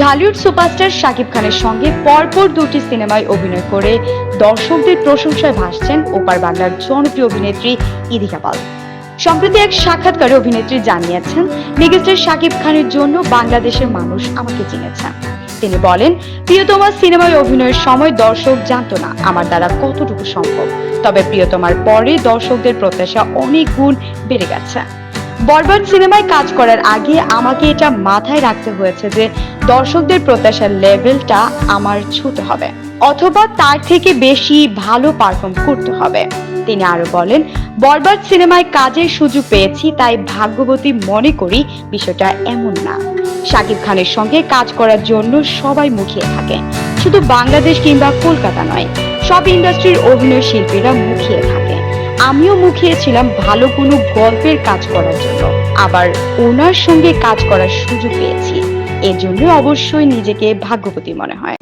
Dhallywood superstar Shakib খানের সঙ্গে পরপর দুটি সিনেমায় অভিনয় করে দর্শকদের প্রশংসায় ভাসছেন ওপার বাংলার জনপ্রিয় অভিনেত্রী ইদিকা পাল। সম্প্রতি এক সাক্ষাৎকারে অভিনেত্রী জানিয়েছেন, মেগাস্টার শাকিব খানের জন্য বাংলাদেশের মানুষ আমাকে চিনেছেন তিনি বলেন প্রিয়তমা সিনেমায় অভিনয়ের সময় দর্শক জানতো না আমার দ্বারা কতটুকু সম্ভব। তবে প্রিয়তমার পরে দর্শকদের প্রত্যাশা অনেক গুণ বেড়ে গেছে। বরবাদ সিনেমায় কাজ করার আগে আমাকে এটা মাথায় রাখতে হয়েছে যে দর্শকদের প্রত্যাশার লেভেলটা আমার ছুতে হবে, অথবা তার থেকে বেশি ভালো পারফর্ম করতে হবে। তিনি আরও বলেন, বরবাদ সিনেমায় কাজের সুযোগ পেয়েছি, তাই ভাগ্যবতী মনে করি বিষয়টা এমন না। শাকিব খানের সঙ্গে কাজ করার জন্য সবাই মুখিয়ে থাকে, শুধু বাংলাদেশ কিংবা কলকাতা নয়, সব ইন্ডাস্ট্রির অভিনয় শিল্পীরা মুখিয়ে থাকে। আমিও মুখিয়েছিলাম ভালো কোনো গল্পের কাজ করার জন্য। আবার ওনার সঙ্গে কাজ করার সুযোগ পেয়েছি। এজন্য অবশ্যই নিজেকে ভাগ্যবতী মনে হয়।